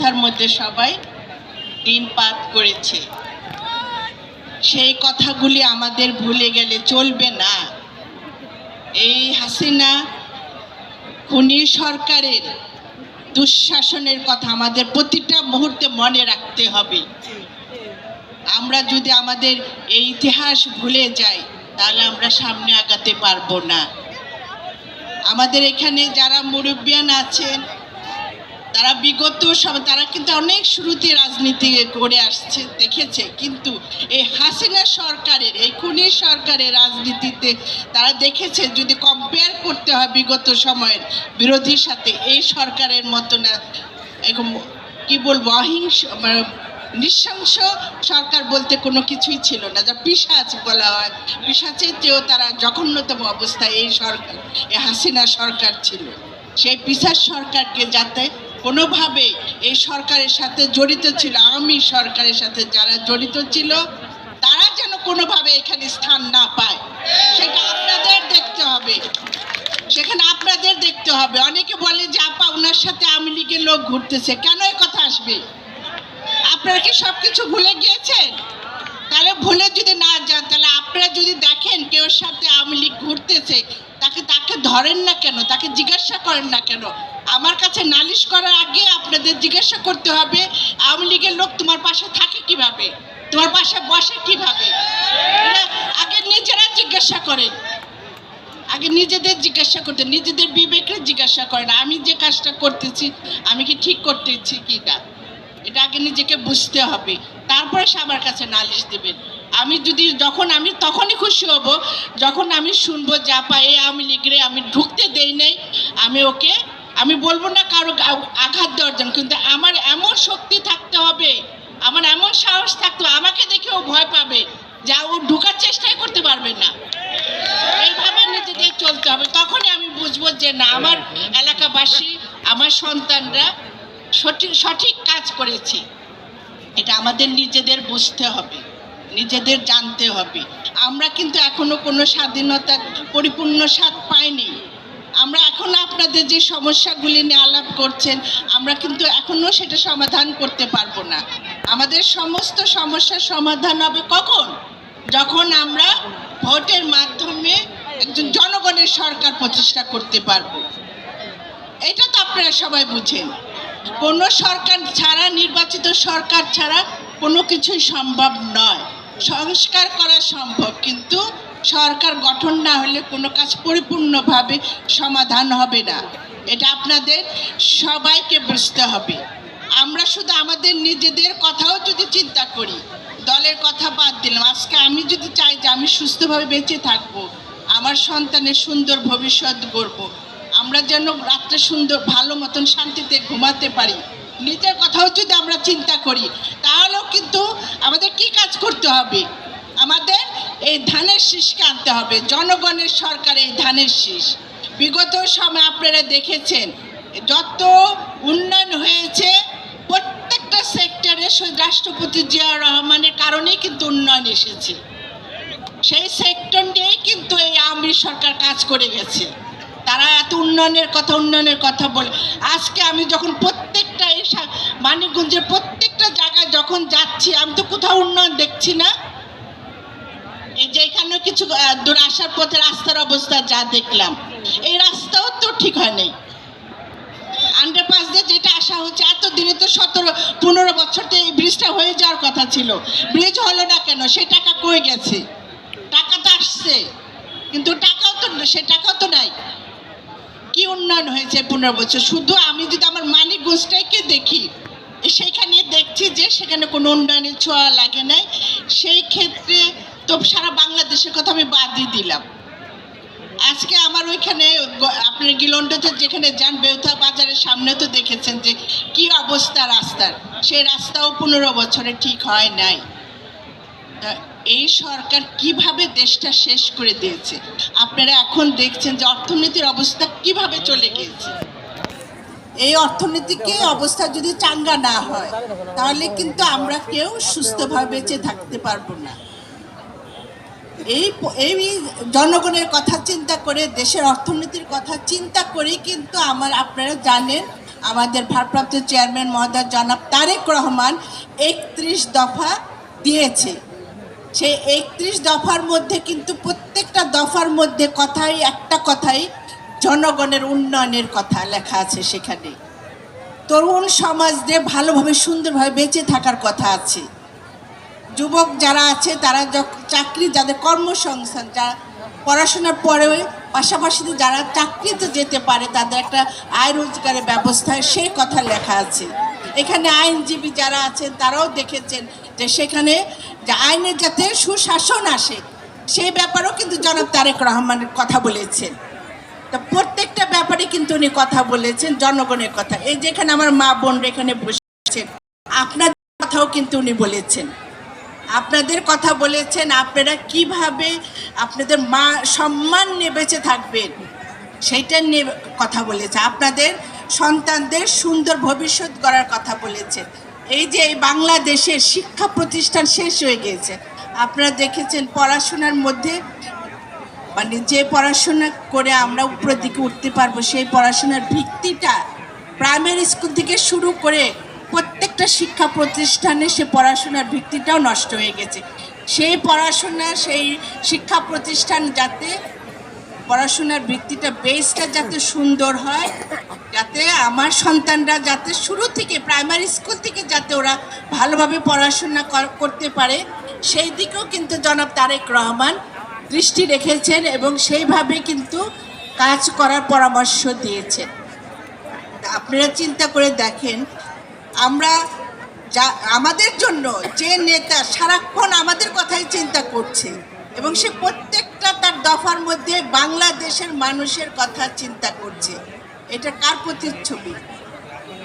অবস্থার মধ্যে সবাই দিনপাত করেছে। সেই কথাগুলি আমাদের ভুলে গেলে চলবে না। এই হাসিনা খুনি সরকারের দুঃশাসনের কথা আমাদের প্রতিটা মুহূর্তে মনে রাখতে হবে। আমরা যদি আমাদের এই ইতিহাস ভুলে যাই, তাহলে আমরা সামনে আগাতে পারব না। আমাদের এখানে যারা মুরব্বিয়ান আছেন তারা বিগত তারা কিন্তু অনেক শুরুতে রাজনীতি করে আসছে, দেখেছে। কিন্তু এই হাসিনা সরকারের, এই খুনি সরকারের রাজনীতিতে তারা দেখেছে, যদি কম্পেয়ার করতে হয় বিগত সময়ের বিরোধীর সাথে, এই সরকারের মতো না, এরকম কি বলব, অহিংস মানে নৃশংস সরকার বলতে কোনো কিছুই ছিল না। যা পিসাচ বলা হয় পিসাচের চেয়েও তারা জঘন্যতম অবস্থায় এই সরকার, এই হাসিনা সরকার ছিল। সেই পিসাচ সরকারকে যাতে কোনোভাবে এই সরকারের সাথে জড়িত ছিল, আওয়ামী সরকারের সাথে যারা জড়িত ছিল, তারা যেন কোনোভাবে এখানে স্থান না পায়। সেটা আপনাদের দেখতে হবে। সেখানে আপনাদের দেখতে হবে। অনেকে বলে যে, আপা ওনার সাথে আওয়ামী লীগের লোক ঘুরতেছে, কেন এই কথা আসবে? আপনারা কি সব কিছু ভুলে গিয়েছেন? তাহলে ভুলে যদি না যান, তাহলে আপনারা যদি দেখেন কেউ সাথে আওয়ামী লীগ ঘুরতেছে তাকে তাকে ধরেন না কেন? তাকে জিজ্ঞাসা করেন না কেন? আমার কাছে নালিশ করার আগে আপনাদের জিজ্ঞাসা করতে হবে, আওয়ামী লীগের লোক তোমার পাশে থাকে কীভাবে? তোমার পাশে বসে কীভাবে? আগে নিজেরা জিজ্ঞাসা করেন আগে নিজেদের জিজ্ঞাসা করতে, নিজেদের বিবেকে জিজ্ঞাসা করেন আমি যে কাজটা করতেছি, আমি কি ঠিক করতেছি কি না এটা আগে নিজেকে বুঝতে হবে। তারপরে সে আমার কাছে নালিশ দেবেন আমি যদি যখন আমি তখনই খুশি হব, যখন আমি শুনব যা পাই আমি লিগরে আমি ঢুকতে দেই নাই, আমি ওকে, আমি বলব না কারও আঘাত দেওয়ার জন্য, কিন্তু আমার এমন শক্তি থাকতে হবে, আমার এমন সাহস থাকতে হবে, আমাকে দেখে ও ভয় পাবে যা, ও ঢুকার চেষ্টাই করতে পারবে না। এইভাবে নিজেদের চলতে হবে। তখনই আমি বুঝব যে, না, আমার এলাকাবাসী, আমার সন্তানরা সঠিক সঠিক কাজ করেছে। এটা আমাদের নিজেদের বুঝতে হবে। নিজেদের জানতে হবে। আমরা কিন্তু এখনও কোনো স্বাধীনতার পরিপূর্ণ স্বাদ পাইনি। আমরা এখন আপনাদের যে সমস্যাগুলি নিয়ে আলাপ করছেন, আমরা কিন্তু এখনও সেটা সমাধান করতে পারব না। আমাদের সমস্ত সমস্যার সমাধান হবে কখন? যখন আমরা ভোটের মাধ্যমে একজন জনগণের সরকার প্রতিষ্ঠা করতে পারব। এটা তো আপনারা সবাই বুঝেন। কোনো সরকার ছাড়া, নির্বাচিত সরকার ছাড়া কোনো কিছুই সম্ভব নয়। সংস্কার করা সম্ভব, কিন্তু সরকার গঠন না হলে কোনো কাজ পরিপূর্ণভাবে সমাধান হবে না। এটা আপনাদের সবাইকে বুঝতে হবে। আমরা শুধু আমাদের নিজেদের কথাও যদি চিন্তা করি, দলের কথা বাদ দিলাম, আজকে আমি যদি চাই যে আমি সুস্থভাবে বেঁচে থাকব, আমার সন্তানের সুন্দর ভবিষ্যৎ গড়বো, আমরা যেন রাত্রে সুন্দর, ভালো মতন শান্তিতে ঘুমাতে পারি। নিজের কথাও যদি আমরা চিন্তা করি, তাহলেও কিন্তু আমাদের কি কাজ করতে হবে? আমাদের এই ধানের শীষকে আনতে হবে। জনগণের সরকার এই ধানের শীষ। বিগত সময় আপনারা দেখেছেন, যত উন্নয়ন হয়েছে, প্রত্যেকটা সেক্টরে রাষ্ট্রপতি জিয়া রহমানের কারণেই কিন্তু উন্নয়ন এসেছে। সেই সেক্টর নিয়েই কিন্তু এই আওয়ামী সরকার কাজ করে গেছে। তারা এত উন্নয়নের কথা উন্নয়নের কথা বলে। আজকে আমি যখন প্রত্যেকটা এই মানিকগঞ্জের প্রত্যেকটা জায়গায় যখন যাচ্ছি, আমি তো কোথাও উন্নয়ন দেখছি না। এই যে এখানে কিছু দূর আসার পথে রাস্তার অবস্থা যা দেখলাম, এই রাস্তাও তো ঠিক হয় নাই আন্ডারপাস দিয়ে যেটা আসা হচ্ছে এত দিনে তো সতেরো, পনেরো বছর তো এই ব্রিজটা হয়ে যাওয়ার কথা ছিল। ব্রিজ হলো না কেন? সে টাকা কই গেছে? টাকা তো আসছে, কিন্তু টাকাও তো, সে টাকাও তো নাই। কি উন্নয়ন হয়েছে পনেরো বছর? শুধু আমি যদি আমার মানিকগঞ্জটাকে দেখি, সেখানে দেখছি যে সেখানে কোনো উন্নয়নের ছোঁয়া লাগে নাই। সেই ক্ষেত্রে তো সারা বাংলাদেশের কথা আমি বাদই দিলাম। আজকে আমার ওইখানে আপনার গিলন্ডতে যেখানে যান, বেউথা বাজারের সামনে তো দেখেছেন যে কি অবস্থা রাস্তার। সেই রাস্তাও পনেরো বছরে ঠিক হয় নাই। এই সরকার কীভাবে দেশটা শেষ করে দিয়েছে? আপনারা এখন দেখছেন যে অর্থনীতির অবস্থা কীভাবে চলে গিয়েছে। এই অর্থনীতিকে অবস্থা যদি চাঙ্গা না হয়, তাহলে কিন্তু আমরা কেউ সুস্থভাবে বেঁচে থাকতে পারব না। এই এই জনগণের কথা চিন্তা করে, দেশের অর্থনীতির কথা চিন্তা করেই কিন্তু আমার, আপনারা জানেন, আমাদের ভারপ্রাপ্ত চেয়ারম্যান মহোদয় জনাব তারেক রহমান একত্রিশ দফা দিয়েছে। সেই একত্রিশ দফার মধ্যে কিন্তু প্রত্যেকটা দফার মধ্যে কথাই, একটা কথাই জনগণের উন্নয়নের কথা লেখা আছে সেখানে। তরুণ সমাজে ভালোভাবে, সুন্দরভাবে বেঁচে থাকার কথা আছে। যুবক যারা আছে, তারা চাকরি, যাদের কর্মসংস্থান যারা পড়াশোনার পরেও পাশাপাশি যারা চাকরিতে যেতে পারে, তাদের একটা আয় রোজগারের ব্যবস্থা সেই কথা লেখা আছে। এখানে আইনজীবী যারা আছেন, তারাও দেখেছেন যে সেখানে আইনের যাতে সুশাসন আসে সেই ব্যাপারেও কিন্তু জনাব তারেক রহমানের কথা বলেছেন। তা প্রত্যেকটা ব্যাপারে কিন্তু উনি কথা বলেছেন, জনগণের কথা। এই যেখানে আমার মা বোনরা এখানে বসেছেন, আপনাদের কথাও কিন্তু উনি বলেছেন। আপনাদের কথা বলেছেন, আপনারা কীভাবে আপনাদের মা সম্মান নিয়ে বেঁচে থাকবেন, সেইটা নিয়ে কথা বলেছে। আপনাদের সন্তানদের সুন্দর ভবিষ্যৎ গড়ার কথা বলেছেন। এই যে এই বাংলাদেশের শিক্ষা প্রতিষ্ঠান শেষ হয়ে গিয়েছে, আপনারা দেখেছেন পড়াশোনার মধ্যে মানে যে পড়াশোনা করে আমরা উপরের দিকে উঠতে পারব, সেই পড়াশোনার ভিত্তিটা প্রাইমারি স্কুল থেকে শুরু করে প্রত্যেকটা শিক্ষা প্রতিষ্ঠানে সে পড়াশোনার ভিত্তিটাও নষ্ট হয়ে গেছে। সেই পড়াশোনা, সেই শিক্ষা প্রতিষ্ঠান যাতে পড়াশোনার বৃত্তিটা বেসটা যাতে সুন্দর হয়, যাতে আমার সন্তানরা যাতে শুরু থেকে প্রাইমারি স্কুল থেকে যাতে ওরা ভালোভাবে পড়াশোনা কর- করতে পারে, সেই দিকেও কিন্তু জনাব তারেক রহমান দৃষ্টি রেখেছেন এবং সেইভাবে কিন্তু কাজ করার পরামর্শ দিয়েছেন। আপনারা চিন্তা করে দেখেন, আমরা যা, আমাদের জন্য যে নেতা সারাক্ষণ আমাদের কথাই চিন্তা করছে এবং সে প্রত্যেকটা তার দফার মধ্যে বাংলাদেশের মানুষের কথা চিন্তা করছে। এটা কার প্রতিচ্ছবি?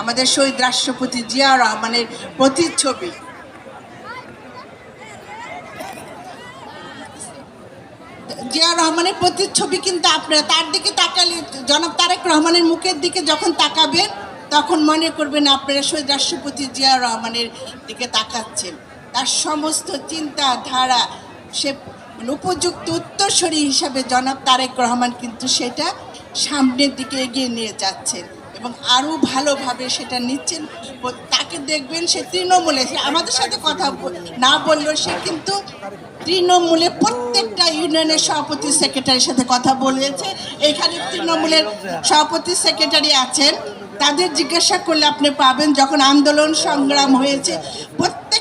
আমাদের শহীদ রাষ্ট্রপতি জিয়া রহমানের প্রতিচ্ছবি। জিয়া রহমানের প্রতিচ্ছবি কিন্তু আপনারা তার দিকে তাকালে, জনাব তারেক রহমানের মুখের দিকে যখন তাকাবেন, তখন মনে করবেন আপনারা শহীদ রাষ্ট্রপতি জিয়া রহমানের দিকে তাকাচ্ছেন। তার সমস্ত চিন্তা ধারা সে উপযুক্ত উত্তরসূরি হিসাবে জনাব তারেক রহমান কিন্তু সেটা সামনের দিকে এগিয়ে নিয়ে যাচ্ছেন এবং আরও ভালোভাবে সেটা নিচ্ছেন। তাকে দেখবেন সে তৃণমূলে, সে আমাদের সাথে কথা না বললেও সে কিন্তু তৃণমূলে প্রত্যেকটা ইউনিয়নের সভাপতি সেক্রেটারির সাথে কথা বলেছে। এখানে তৃণমূলের সভাপতি সেক্রেটারি আছেন। তাদের জিজ্ঞাসা করলে আপনি পাবেন, যখন আন্দোলন সংগ্রাম হয়েছে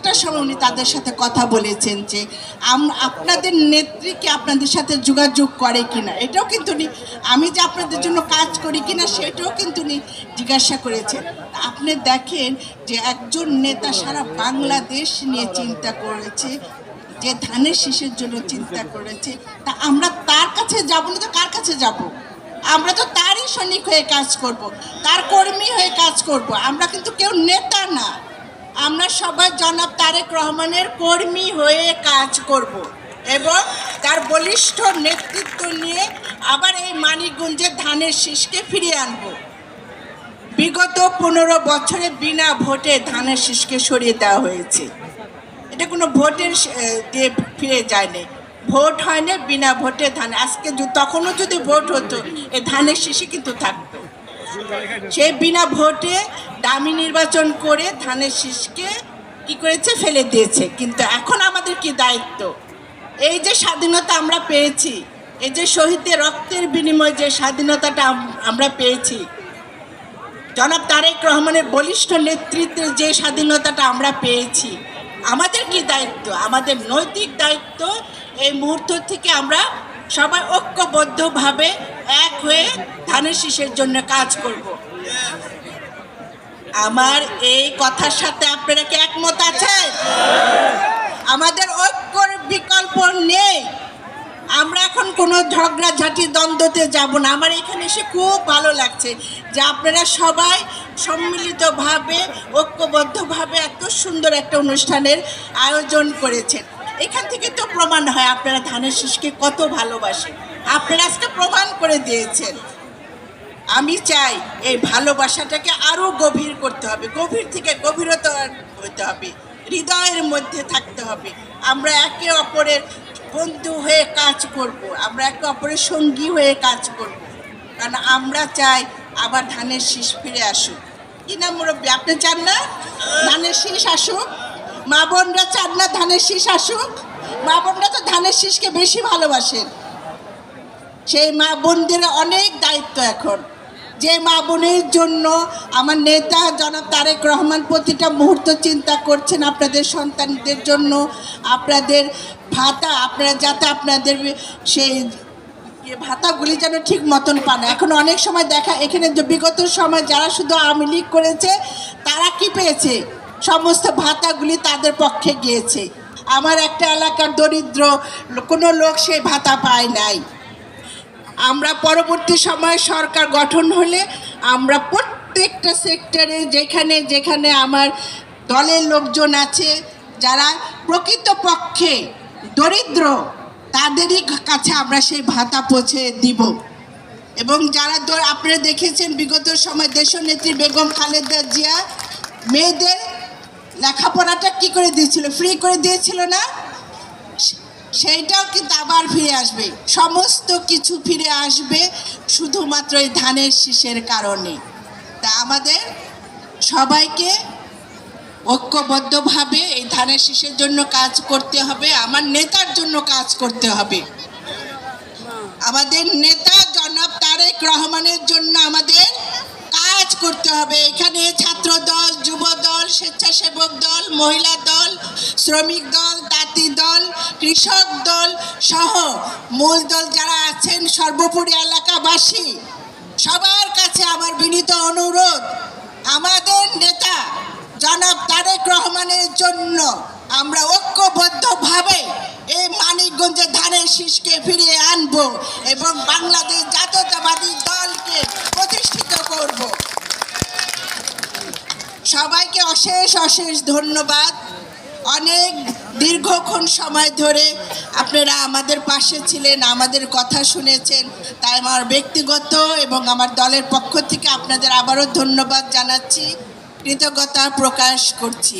প্রত্যেকটা সময় উনি তাদের সাথে কথা বলেছেন যে আপনাদের নেত্রীকে আপনাদের সাথে যোগাযোগ করে কিনা? এটাও কিন্তু উনি, আমি যে আপনাদের জন্য কাজ করি কিনা, সেটাও কিন্তু উনি জিজ্ঞাসা করেছেন। আপনি দেখেন যে একজন নেতা সারা বাংলাদেশ নিয়ে চিন্তা করেছে, যে ধানের শীষের জন্য চিন্তা করেছে। তা আমরা তার কাছে যাব না তো কার কাছে যাব? আমরা তো তারই সৈনিক হয়ে কাজ করব, তার কর্মী হয়ে কাজ করব। আমরা কিন্তু কেউ নেতা না। আমরা সবাই জনাব তারেক রহমানের কর্মী হয়ে কাজ করব এবং তার বলিষ্ঠ নেতৃত্ব নিয়ে আবার এই মানিকগঞ্জে ধানের শীষকে ফিরিয়ে আনব। বিগত পনেরো বছরে বিনা ভোটে ধানের শীষকে সরিয়ে দেওয়া হয়েছে। এটা কোনো ভোটের দিয়ে ফিরে যায়নি। ভোট হয়নি, বিনা ভোটে ধান আজকে তখনও যদি ভোট হতো, এ ধানের শীষে কিন্তু থাকতো। সেই বিনা ভোটে দামি নির্বাচন করে ধানের শীষকে কি করেছে? ফেলে দিয়েছে। কিন্তু এখন আমাদের কি দায়িত্ব? এই যে স্বাধীনতা আমরা পেয়েছি, এই যে শহীদদের রক্তের বিনিময়ে যে স্বাধীনতাটা আমরা পেয়েছি, জনাব তারেক রহমানের বলিষ্ঠ নেতৃত্বে যে স্বাধীনতাটা আমরা পেয়েছি, আমাদের কি দায়িত্ব? আমাদের নৈতিক দায়িত্ব এই মুহূর্ত থেকে আমরা সবাই ঐক্যবদ্ধভাবে এক হয়ে ধানের শীষের জন্য কাজ করব। আমার এই কথার সাথে আপনারা কি একমত আছেন? আমাদের ঐক্যর বিকল্প নেই। আমরা এখন কোনো ঝগড়াঝাটি দ্বন্দ্বতে যাব না। আমার এখানে এসে খুব ভালো লাগছে যে আপনারা সবাই সম্মিলিতভাবে, ঐক্যবদ্ধভাবে এত সুন্দর একটা অনুষ্ঠানের আয়োজন করেছেন। এখান থেকে তো প্রমাণ হয় আপনারা ধানের শীষকে কত ভালোবাসেন। আপনারা আজকে প্রমাণ করে দিয়েছেন। আমি চাই এই ভালোবাসাটাকে আরও গভীর করতে হবে। গভীর থেকে গভীরতা হতে হবে। হৃদয়ের মধ্যে থাকতে হবে। আমরা একে অপরের বন্ধু হয়ে কাজ করব। আমরা একে অপরের সঙ্গী হয়ে কাজ করব। কারণ আমরা চাই আবার ধানের শীষ ফিরে আসুক। কি নাম মুরব্বী? আপনি চান না? ধানের শীষ আসুক। মা বোনরা চান না ধানের শীষ আসুক? মা বোনরা তো ধানের শীষকে বেশি ভালোবাসেন। সেই মা বোনদের অনেক দায়িত্ব এখন। যে মা বোনের জন্য আমার নেতা জনাব তারেক রহমান প্রতিটা মুহূর্ত চিন্তা করছেন আপনাদের সন্তানদের জন্য, আপনাদের ভাতা, আপনারা যাতে আপনাদের সেই যে ভাতাগুলি যেন ঠিক মতন পান। এখন অনেক সময় দেখা, এখানে যে বিগত সময় যারা শুধু আওয়ামী লীগ করেছে, তারা কি পেয়েছে? সমস্ত ভাতাগুলি তাদের পক্ষে গিয়েছে। আমার একটা এলাকার দরিদ্র কোনো লোক সেই ভাতা পায় নাই। আমরা পরবর্তী সময়ে সরকার গঠন হলে আমরা প্রত্যেকটা সেক্টরে যেখানে যেখানে আমার দলের লোকজন আছে, যারা প্রকৃতপক্ষে দরিদ্র, তাদেরই কাছে আমরা সেই ভাতা পৌঁছে দিব। এবং যারা আপনারা দেখেছেন বিগত সময় দেশনেত্রী বেগম খালেদা জিয়া মেয়েদের লেখাপড়াটা কি করে দিয়েছিল? ফ্রি করে দিয়েছিল না? সেইটাও কিন্তু আবার ফিরে আসবে। সমস্ত কিছু ফিরে আসবে শুধুমাত্র এই ধানের শীষের কারণে। তা আমাদের সবাইকে ঐক্যবদ্ধভাবে এই ধানের শীষের জন্য কাজ করতে হবে, আমার নেতার জন্য কাজ করতে হবে। আমাদের নেতা জনাব তারেক রহমানের জন্য আমাদের কাজ করতে হবে। এখানে ছাত্র দল যুব দল স্বেচ্ছাসেবক দল, মহিলা দল, শ্রমিক দল তাঁতি দল কৃষক দল সহ মূল দল যারা আছেন সর্বোপরি এলাকাবাসী, সবার কাছে আমার বিনীত অনুরোধ, আমাদের নেতা জনাব তারেক রহমানের জন্য আমরা ঐক্যবদ্ধভাবে এই মানিকগঞ্জে ধানের শীষকে ফিরিয়ে আনব এবং বাংলাদেশ জাতীয়তাবাদী দলকে প্রতিষ্ঠিত করব। সবাইকে অশেষ অশেষ ধন্যবাদ। অনেক দীর্ঘক্ষণ সময় ধরে আপনারা আমাদের পাশে ছিলেন, আমাদের কথা শুনেছেন। তাই আমার ব্যক্তিগত এবং আমার দলের পক্ষ থেকে আপনাদের আবারও ধন্যবাদ জানাচ্ছি, কৃতজ্ঞতা প্রকাশ করছি।